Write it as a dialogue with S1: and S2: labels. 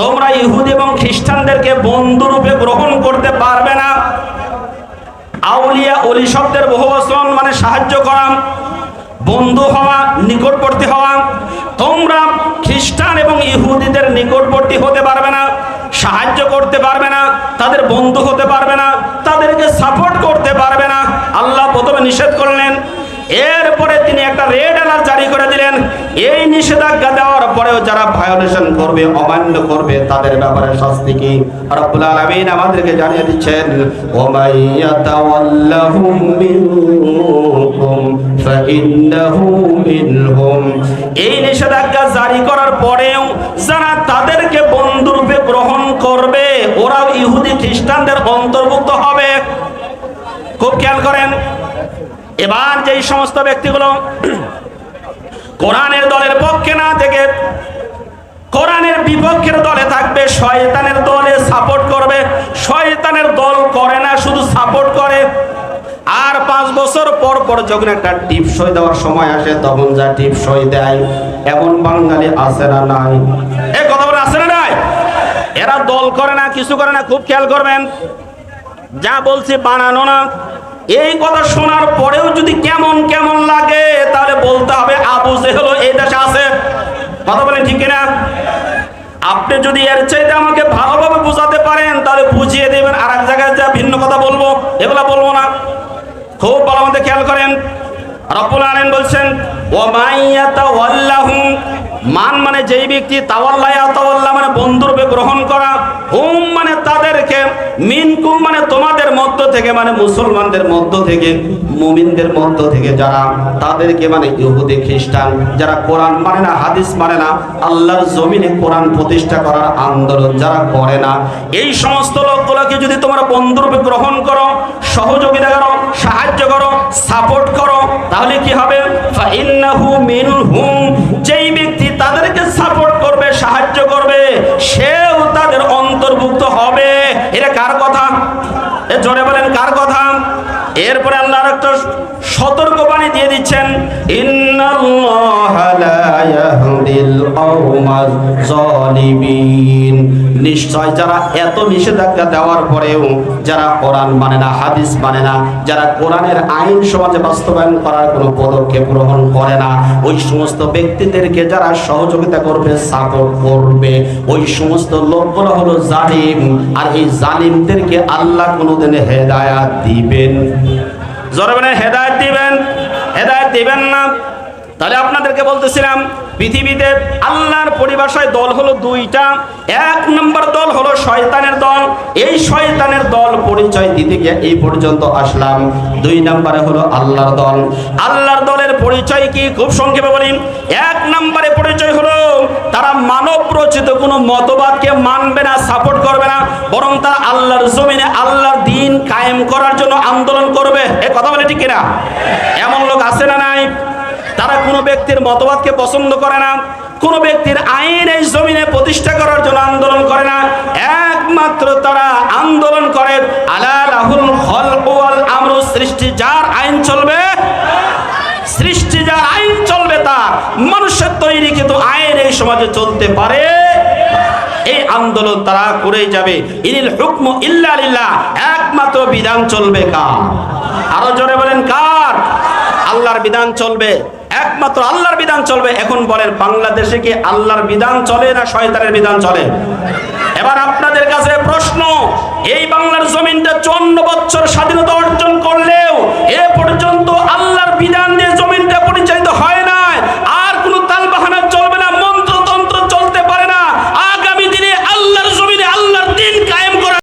S1: তোমরা ইহুদি এবং খ্রিস্টানদেরকে বন্ধুরূপে গ্রহণ করতে পারবে না। আউলিয়া অলি শব্দের বহু বচন মানে সাহায্য করা, বন্ধু হওয়া, নিকটবর্তী হওয়া। তোমরা খ্রিস্টান এবং ইহুদিদের নিকটবর্তী হতে পারবে না, সাহায্য করতে পারবে না, তাদের বন্ধু হতে পারবে না, তাদেরকে সাপোর্ট করতে পারবে না। আল্লাহ প্রথমে নিষেধ করলেন এরপরে তিনি একটা রেড অ্যালার্ট জারি করে দিলেন। এই নিষেধাজ্ঞা দেওয়ার পরেও যারা ভায়োলেশন করবে, অমান্য করবে, তাদের ব্যাপারে শাস্তি কি? রব্বুল আলামিন আমাদেরকে জানিয়ে দিচ্ছেন, ওমাই ইয়াতাওয়াল্লাহুম মিনকুম ফাইন্নাহু মিনহুম। এই নিষেধাজ্ঞা জারি করার পরেও যারা তাদেরকে বন্ধুরূপে গ্রহণ করবে, ওরাও ইহুদি খ্রিস্টানদের অন্তর্ভুক্ত হবে। খুব খেয়াল করেন। এবার যেই সমস্ত ব্যক্তিগুলো কোরআনের দলের পক্ষে না থেকে কোরআনের বিপক্ষের দলে থাকবে, শয়তানের দলে সাপোর্ট করবে। শয়তানের দল করে না, শুধু সাপোর্ট করে। আর পাঁচ বছর পর পর যখন একটা টিপসই দেওয়ার সময় আসে, তখন যা টিপসই দেয়, এমন বাঙালি আছে না নাই? এ কথা বলে আছে না নাই? এরা দল করে না, কিছু করে না, খুব খেয়াল করবেন। যা বলছি বানানো না। এই কথা শোনার পরেও যদি কেমন কেমন লাগে, তাহলে বলতে হবে, আবু জেহেল এই দেশে আছে। কথা বলেন ঠিক না আপনি যদি এর চাইতে আমাকে ভালোভাবে বোঝাতে পারেন, তাহলে বুঝিয়ে দেবেন আর এক জায়গায় যা ভিন্ন কথা বলব, এগুলা বলব না। খুব ভালো মতো খেয়াল করেন। রব্বুল আলামিন বলছেন ও মাইয়াতা মান মানে যেই ব্যক্তি তাওয়াল্লাহ তাওয়াল্লাহ মানে বন্ধুরূপে গ্রহণ করা। মানে মুসলমানদের মধ্য থেকে, মুমিনদের মধ্য থেকে যারা, তাদেরকে মানে ইহুদি, খ্রিস্টান, যারা কোরআন মানে না, হাদিস মানে না, আল্লাহর জমিনে কোরআন প্রতিষ্ঠা করার আন্দোলন যারা করে না, এই সমস্ত লোকগুলোকে যদি তোমরা বন্ধুরূপে গ্রহণ করো, সহযোগিতা করো, সাহায্য করো, সাপোর্ট করো, তাহলে কি হবে? যেই ব্যক্তি তাদেরকে সাপোর্ট করবে, সাহায্য করবে, সেও তাদের অন্তর্ভুক্ত হবে। এটা কার কথা? জোরে বলেন, কার কথা? এরপরে আল্লাহর একটা সতর্কবাণী দিয়ে দিচ্ছেন, ইন্নাল্লাহা লা ইয়াহদিল কওমাজ জালিমিন। নিশ্চয় যারা এত নিষেধাজ্ঞা দেওয়ার পরেও যারা কোরআন মানে না, হাদিস মানে না, যারা কোরআনের আইন সমাজে বাস্তবায়ন করার কোনো পদক্ষেপ গ্রহণ করে না, ওই সমস্ত ব্যক্তিদেরকে যারা সহযোগিতা করবে সাপোর্ট করবে, ওই সমস্ত লোকগুলো হলো জালিম, আর এই জালিমদেরকে আল্লাহ কোনোদিন হেদায়াত দিবেন। জোরে বলে হেদায়ত দিবেন? হেদায়ত দিবেন না? তাহলে আপনাদেরকে বলতেছিলাম, পৃথিবীতে আল্লাহর পরিভাষায় দল হলো দুইটা। এক নম্বর দল হলো শয়তানের দল। এই শয়তানের দল পরিচয় দিতে গিয়ে এই পর্যন্ত আসলাম। দুই নম্বরে হলো আল্লাহর দল। আল্লাহর দলের পরিচয় কি? খুব সংক্ষেপে বলি। এক নম্বরে পরিচয় হলো, তারা মানব রচিত কোনো মতবাদকে মানবে না, সাপোর্ট করবে না, বরং তারা আল্লাহর জমিনে আল্লাহর দিন কায়েম করার জন্য আন্দোলন করবে। এ কথা বলে ঠিক কিনা? এমন লোক আছে না নাই? তারা কোনো ব্যক্তির মতবাদকে পছন্দ করে না, কোনো ব্যক্তির আইন এই জমিনে প্রতিষ্ঠা করার জন্য আন্দোলন করে না। একমাত্র তারা আন্দোলন করে, আলা রাহুল হল আমরু, সৃষ্টি যার আইন চলবে, সৃষ্টি যার আইন চলবে তার, মানুষের তৈরি কিন্তু আইন এই সমাজে চলতে পারে। এই আন্দোলন তারা করেই যাবে। ইনিল হুকম ইল্লা একমাত্র বিধান চলবে কার? আরও জোরে বলেন কার? আল্লাহর বিধান চলবে। একমাত্র আল্লাহর বিধান চলবে। এখন বলেন, বাংলাদেশে কি আল্লাহর বিধান চলে না শয়তানের বিধান চলে? এবার আপনাদের কাছে প্রশ্ন, এই বাংলার জমিনটা চন্ন বছর স্বাধীনতা অর্জন পর্যন্ত